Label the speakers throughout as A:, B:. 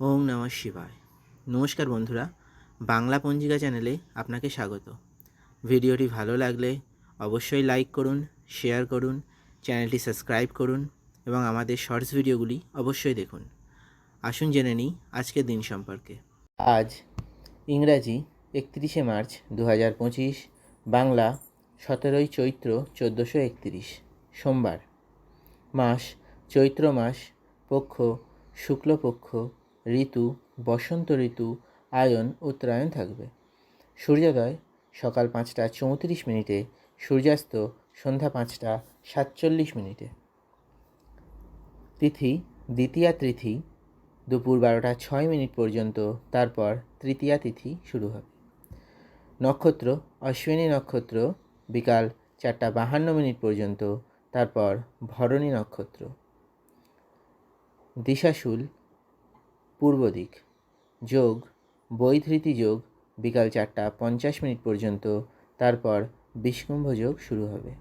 A: ওম নমঃ শিবায়। নমস্কার বন্ধুরা, বাংলা পঞ্জিকা চ্যানেলে আপনাকে স্বাগত। ভিডিওটি ভালো লাগলে অবশ্যই লাইক করুন, শেয়ার করুন, চ্যানেলটি সাবস্ক্রাইব করুন এবং আমাদের শর্টস ভিডিওগুলি অবশ্যই দেখুন। আসুন জেনে নিই আজকের দিন সম্পর্কে। আজ ইংরাজি একত্রিশে মার্চ দু পঁচিশ, বাংলা সতেরোই চৈত্র চোদ্দোশো একত্রিশ, সোমবার। মাস, চৈত্র মাস, পক্ষ, শুক্লপক্ষ ঋতু, বসন্ত ঋতু, আয়ন, উত্তরায়ণ থাকবে। সূর্যোদয়, সকাল পাঁচটা চৌত্রিশ মিনিটে, সূর্যাস্ত সন্ধ্যা পাঁচটা সাতচল্লিশ মিনিটে। তিথি, দ্বিতীয়া তিথি, দুপুর বারোটা ছয় মিনিট পর্যন্ত, তারপর তৃতীয়া তিথি শুরু হবে। নক্ষত্র, অশ্বিনী নক্ষত্র, বিকাল চারটা বাহান্ন মিনিট পর্যন্ত, তারপর ভরণী নক্ষত্র। দিশাশুল পূর্ব দিক। যোগ, বৈধৃতি যোগ, বিকাল চারটা পঞ্চাশ মিনিট পর্যন্ত, তারপর বিষকুম্ভ যোগ শুরু হবে।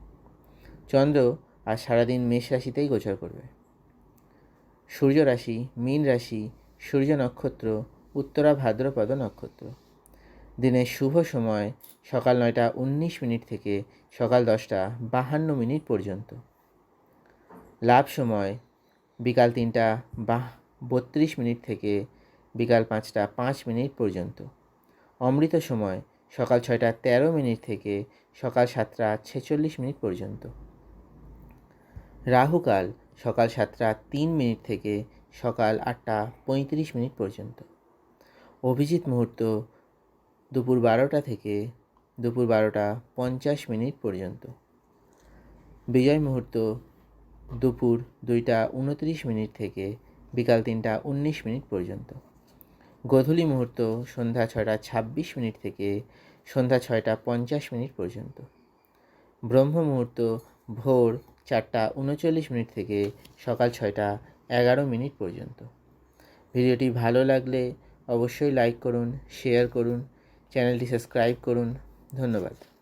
A: চন্দ্র আর সারাদিন মেষ রাশিতেই গোচর করবে। সূর্য রাশি, মীন রাশি, সূর্য নক্ষত্র, উত্তরা ভাদ্রপদ নক্ষত্র। দিনের শুভ সময় সকাল নয়টা উনিশ মিনিট থেকে সকাল দশটা বাহান্ন মিনিট পর্যন্ত। লাভ সময়, বিকাল তিনটা বাহ বত্রিশ মিনিট থেকে বিকাল পাঁচটা পাঁচ মিনিট পর্যন্ত। অমৃত সময় সকাল ছয়টা তেরো মিনিট থেকে সকাল সাতটা ছেচল্লিশ মিনিট পর্যন্ত। রাহুকাল সকাল সাতটা তিন মিনিট থেকে সকাল আটটা পঁয়ত্রিশ মিনিট পর্যন্ত। অভিজিৎ মুহূর্ত দুপুর বারোটা থেকে দুপুর বারোটা পঞ্চাশ মিনিট পর্যন্ত। বিজয় মুহূর্ত দুপুর দুইটা উনত্রিশ মিনিট থেকে বিকাল তিনটা উনিশ মিনিট পর্যন্ত। গোধূলি মুহূর্ত সন্ধ্যা ছয়টা ছাব্বিশ মিনিট থেকে সন্ধ্যা ছয়টা পঞ্চাশ মিনিট পর্যন্ত। ব্রহ্ম মুহূর্ত ভোর চারটা উনচল্লিশ মিনিট থেকে সকাল ছয়টা এগারো মিনিট পর্যন্ত। ভিডিওটি ভালো লাগলে অবশ্যই লাইক করুন, শেয়ার করুন, চ্যানেলটি সাবস্ক্রাইব করুন। ধন্যবাদ।